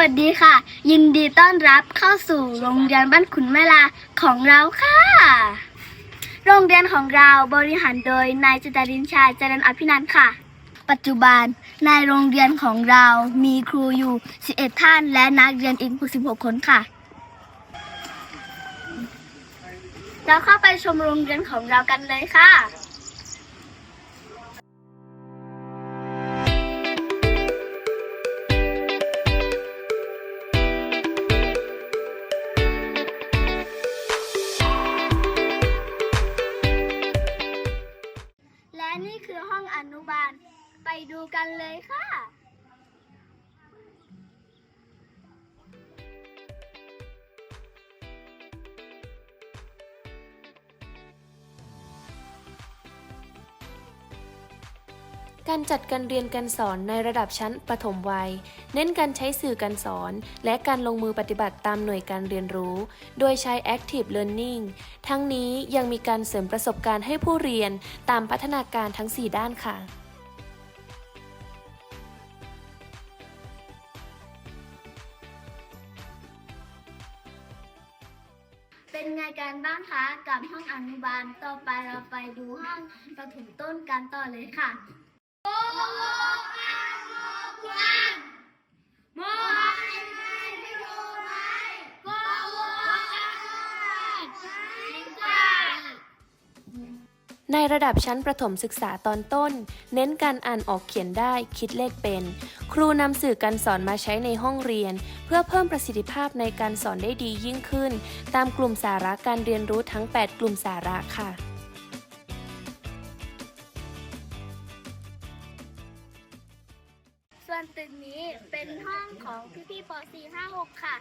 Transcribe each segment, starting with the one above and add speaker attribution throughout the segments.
Speaker 1: วัสดีค่ะ ยินดีต้อนรับเข้าสู่โรงเรียนบ้านขุนแม่ลาของเราค่ะ โรงเรียนของเราบริหารโดยนายจตรินชายเจริญอภินันท์ค่ะ ปัจจุบันในโรงเรียนของเรามีครูอยู่ 11 ท่านและนักเรียนอีก16คนค่ะ เราเข้าไปชมโรงเรียนของเรากันเลยค่ะ นุบาล ไปดูกันเลยค่ะ
Speaker 2: การจัดการเรียนการสอนในระดับชั้นประถมวัย เน้นการใช้สื่อการสอน และการลงมือปฏิบัติตามหน่วยการเรียนรู้ โดยใช้ Active Learning ทั้งนี้ยังมีการเสริมประสบการณ์ให้ผู้เรียนตามพัฒนาการทั้ง 4 ด้านค่ะ
Speaker 1: เป็นไงกันบ้างคะกับห้องอนุบาล ต่อไปเราไปดูห้องประถมต้นกันต่อเลยค่ะ
Speaker 2: ในระดับชั้นประถมศึกษาตอนต้น เน้นการอ่านออกเขียนได้คิดเลขเป็น ครูนำสื่อการสอนมาใช้ในห้องเรียน เพื่อเพิ่มประสิทธิภาพในการสอนได้ดียิ่งขึ้น ตามกลุ่มสาระการเรียนรู้ทั้ง 8 กลุ่มสาระค่ะ
Speaker 1: วนตึกนี้เป็นห้องของพี่ๆป .4 5 6 ค่ะ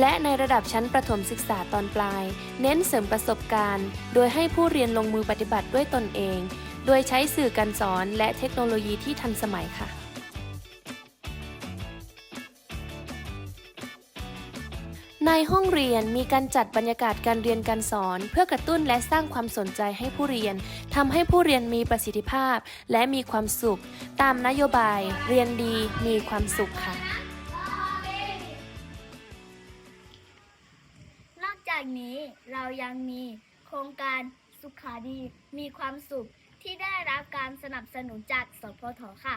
Speaker 2: และในระดับชั้นประถมศึกษาตอนปลาย เน้นเสริมประสบการณ์ โดยให้ผู้เรียนลงมือปฏิบัติด้วยตนเอง โดยใช้สื่อการสอนและเทคโนโลยีที่ทันสมัยค่ะ ในห้องเรียนมีการจัดบรรยากาศการเรียนการสอน เพื่อกระตุ้นและสร้างความสนใจให้ผู้เรียนทำให้ผู้เรียนมีประสิทธิภาพ และมีความสุข ตามนโยบาย เรียนดีมีความสุขค่ะ
Speaker 1: นอกจากนี้เรายังมีโครงการสุขาดีมีความสุข ที่ได้รับการสนับสนุนจากสพทค่ะ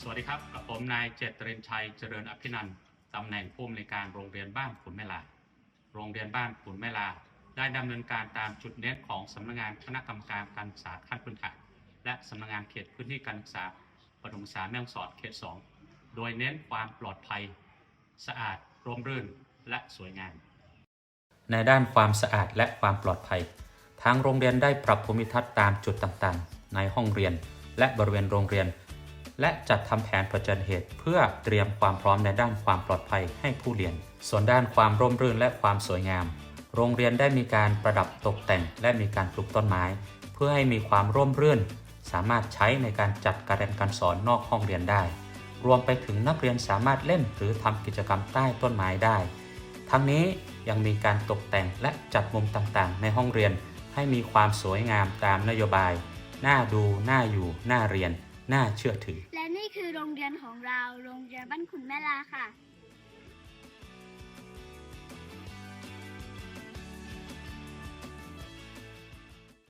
Speaker 3: สวัสดีครับกับผมนายเจตเรนชัยเจริญอภินันท์ตำแหน่งผู้อำนวยการโรงเรียนบ้านขุนแม่ลา โรงเรียนบ้านขุนแม่ลา ได้ดำเนินการตามจุดเน้นของสำนักงานคณะกรรมการการศึกษาขั้นพื้นฐานและสำนักงานเขตพื้นที่การศึกษาปฐมศึกษาแม่ฮ่องสอดเขต 2 โดยเน้นความปลอดภัย สะอาดร่มรื่นและสวยงาม
Speaker 4: ในด้านความสะอาดและความปลอดภัย ทางโรงเรียนได้ปรับภูมิทัศน์ตามจุดต่างๆ ในห้องเรียน และบริเวณโรงเรียน และจัดทำแผนเผชิญเหตุ เพื่อเตรียมความพร้อมในด้านความปลอดภัยให้ผู้เรียน ส่วนด้านความร่มรื่นและความสวยงาม โรงเรียนได้มีการประดับตกแต่ง และมีการปลูกต้นไม้ เพื่อให้มีความร่มรื่น สามารถใช้ในการจัดการเรียนการสอนนอกห้องเรียนได้ รวมไปถึงนักเรียนสามารถเล่นหรือทำกิจกรรมใต้ต้นไม้ได้ ทั้งนี้ยังมีการตกแต่งและจัดมุมต่างๆ ในห้องเรียน ให้มีความสวยงามตามนโยบาย น่าดู น่าอยู่ น่าเรียน น่าเชื่อถือ
Speaker 1: และนี่คือโรงเรียนของเรา โรงเรียนบ้านขุนแม่ลาค่ะ